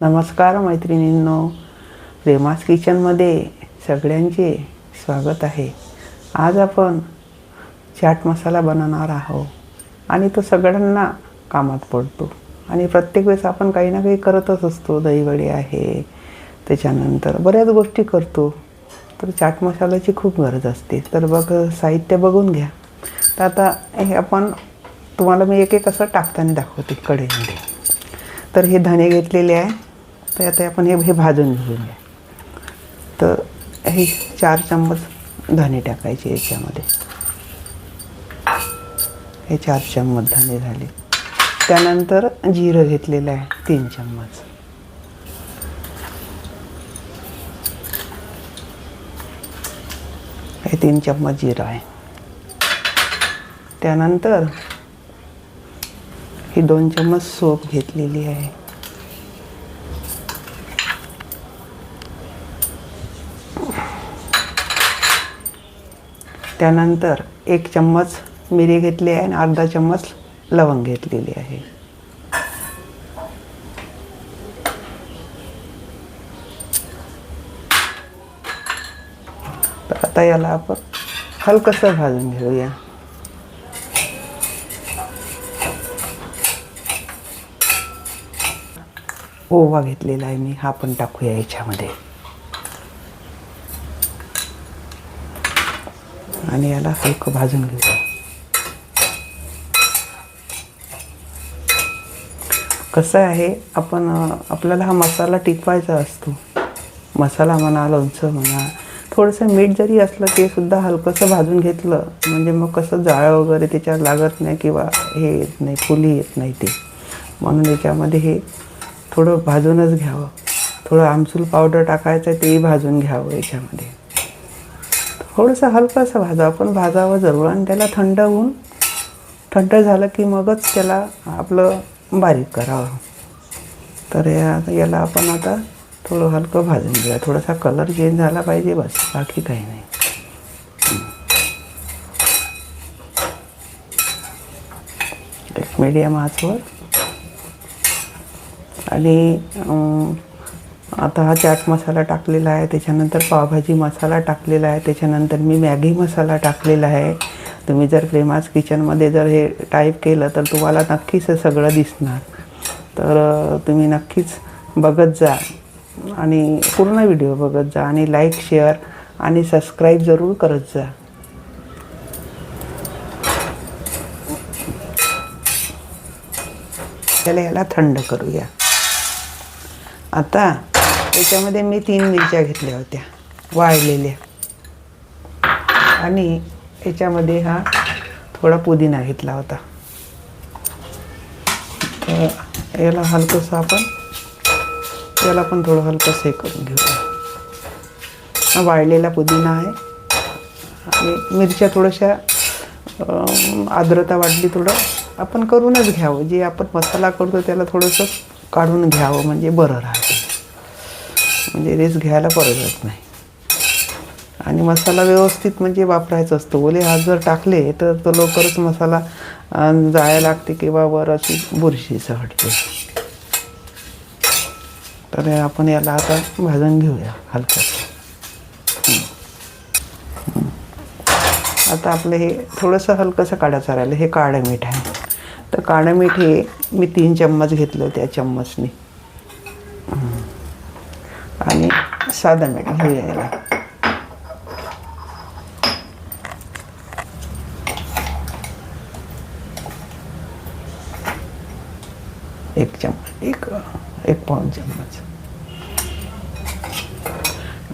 नमस्कार मैत्रिणींनो रेमास किचनमध्ये सगळ्यांचे स्वागत आहे. आज आपण चाट मसाला बनवणार आहोत आणि तो सगळ्यांना कामात पडतो. आणि प्रत्येक वेळेस आपण काही ना काही करतच असतो. दहीवडे आहे त्याच्यानंतर बऱ्याच गोष्टी करतो. तर चाट मसाल्याची खूप गरज असते. तर बघ साहित्य बघून घ्या. तर आता हे आपण तुम्हाला मी एक एक असं टाकताना दाखवते कढईमध्ये. तर हे धणे घेतलेले आहे. तर आता आपण हे हे भाजून घेऊया. तर हे चार चम्मच धणे टाकायचे याच्यामध्ये. हे चार चम्मच धणे झाले. त्यानंतर जिरं घेतलेलं आहे तीन चम्मच. हे तीन चम्मच जिरं आहे. त्यानंतर ही दोन चम्मच सोप घेतलेली आहे. त्यानंतर एक चम्मच मिरी घेतली आहे आणि अर्धा चम्मच लवंग घेतलेली आहे. तर आता याला आपण हलकसं भाजून घेऊया. ओवा घेतलेला आहे मी हा पण टाकूया याच्यामध्ये. आणि याला हलकं भाजून घेऊया कसं आहे आपण आपल्याला हा मसाला टिकवायचा असतो. मसाला म्हणा लोणचं म्हणा थोडंसं मीठ जरी असलं ते सुद्धा हलकंसं भाजून घेतलं म्हणजे मग कसं जाळं वगैरे त्याच्यात लागत नाही किंवा हे येत नाही फुली येत नाही ते. म्हणून याच्यामध्ये हे थोडं भाजूनच घ्यावं. थोडं आमसूल पावडर टाकायचं आहे तेही भाजून घ्यावं याच्यामध्ये. थोडंसं हलकंसं भाजावं पण भाजावं जरूर आणि त्याला थंड होऊन थंड झालं की मगच त्याला आपलं बारीक करावं. तर या याला आपण आता थोडं हलकं भाजून घेऊया. थोडासा कलर चेंज झाला पाहिजे बस. बाकी काही नाही. एक मीडियम आचवर. आणि आता हा चाट मसाला टाकलेला आहे त्याच्यानंतर पावभाजी मसाला टाकलेला आहे त्याच्यानंतर मी मॅगी मसाला टाकलेला आहे. तुम्ही जर प्रेमाज किचनमध्ये जर हे टाईप केलं तर तुम्हाला नक्कीच हे सगळं दिसणार. तर तुम्ही नक्कीच बघत जा आणि पूर्ण व्हिडिओ बघत जा आणि लाईक शेअर आणि सबस्क्राईब जरूर करत जा. त्याला याला थंड करूया. आता याच्यामध्ये मी तीन मिरच्या घेतल्या होत्या वाळलेल्या. आणि याच्यामध्ये हा थोडा पुदिना घेतला होता. तर याला हलकंसं आपण याला पण थोडं हलकंसं हे करून घेऊया. वाळलेला पुदिना आहे. आणि मिरच्या थोड्याशा आर्द्रता वाढली थोडं आपण करूनच घ्यावं. जे आपण मसाला करतो त्याला थोडंसं काढून घ्यावं म्हणजे बरं राहावं म्हणजे रिस्क घ्यायला परवडत नाही. आणि मसाला व्यवस्थित म्हणजे वापरायचा असतो. ओले हात जर टाकले तर तो लवकरच मसाला अं, जायला लागते किंवा वर अशी बुरशी चढते. तर आपण याला आता भाजून घेऊया हलकं. आता आपलं हे थोडंसं हलकंसं काढायचं राहिलं. हे काळं मीठ आहे. तर काळं मीठ हे मी तीन चम्मच घेतलं त्या चम्मचने हम्म. आणि साधं मीठ हे याला एक चम्मच एक एक पाऊन चम्मच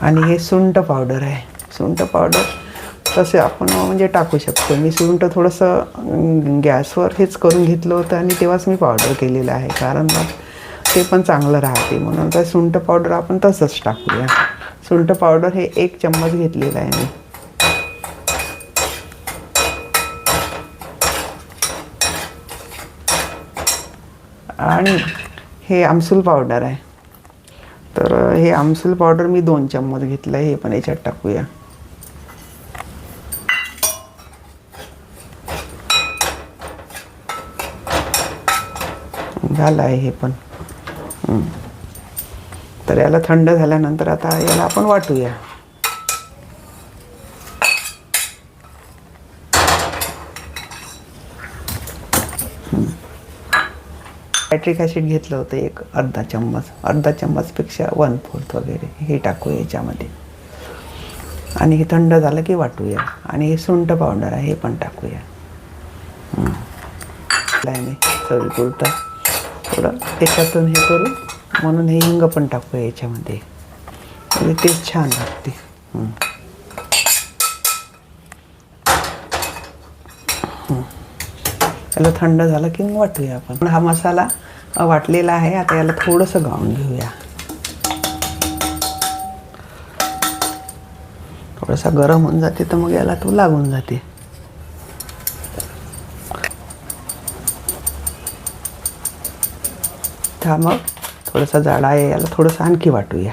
आणि हे सुंठ पावडर आहे. सुंठ पावडर तसे आपण म्हणजे टाकू शकतो. मी सुंठ थोडंसं गॅसवर हेच करून घेतलं होतं आणि तेव्हाच मी पावडर केलेलं आहे. कारण मग ते पण चांगलं राहते म्हणून तर सुंठ पावडर आपण तसंच टाकूया. सुंठ पावडर हे एक चम्मच घेतलेलं आहे मी. आणि हे आमसूल पावडर आहे. तर हे आमसूल पावडर मी दोन चम्मच घेतलं आहे हे पण याच्यात टाकूया. झालं आहे हे पण. तर याला थंड झाल्यानंतर आता याला आपण वाटूया. सायट्रिक ॲसिड घेतलं होतं एक अर्धा चम्मच अर्धा चम्मचपेक्षा वन फोर्थ वगैरे हे टाकू याच्यामध्ये. आणि हे थंड झालं की वाटूया. आणि हे सुंठ पावडर आहे हे पण टाकूया. हं. लाईने थोडं त्याच्यातून हे करू. म्हणून हे हिंग पण टाकूया याच्यामध्ये. म्हणजे ते छान लागते. याला थंड झालं की मग वाटूया आपण. हा मसाला वाटलेला आहे आता याला थोडंसं गाळून घेऊया. थोडासा गरम होऊन जाते तर मग याला तो लागून जाते. हा मग थोडासा जाडा आहे याला थोडंसं आणखी वाटूया.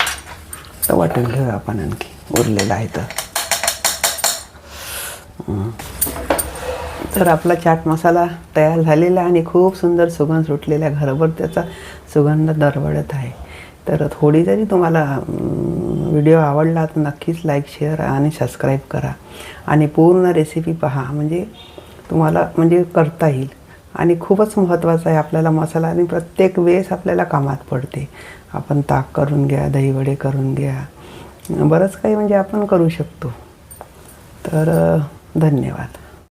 तर वाटून घेऊया आपण आणखी. उरलेलं आहे तर. तर आपला चाट मसाला तयार झालेला आणि खूप सुंदर सुगंध सुटलेला घरभर त्याचा सुगंध दरवळत आहे. तर थोडी जरी तुम्हाला व्हिडिओ आवडला तर नक्कीच लाईक शेअर आणि सबस्क्राईब करा. आणि पूर्ण रेसिपी पहा. म्हणजे तुम्हाला म्हणजे करता येईल. आणि खूपच महत्त्वाचं आहे आपल्याला मसाला आणि प्रत्येक वेळेस आपल्याला कामात पडते. आपण ताक करून घ्या दहीवडे करून घ्या. बरंच काही म्हणजे आपण करू शकतो. तर धन्यवाद.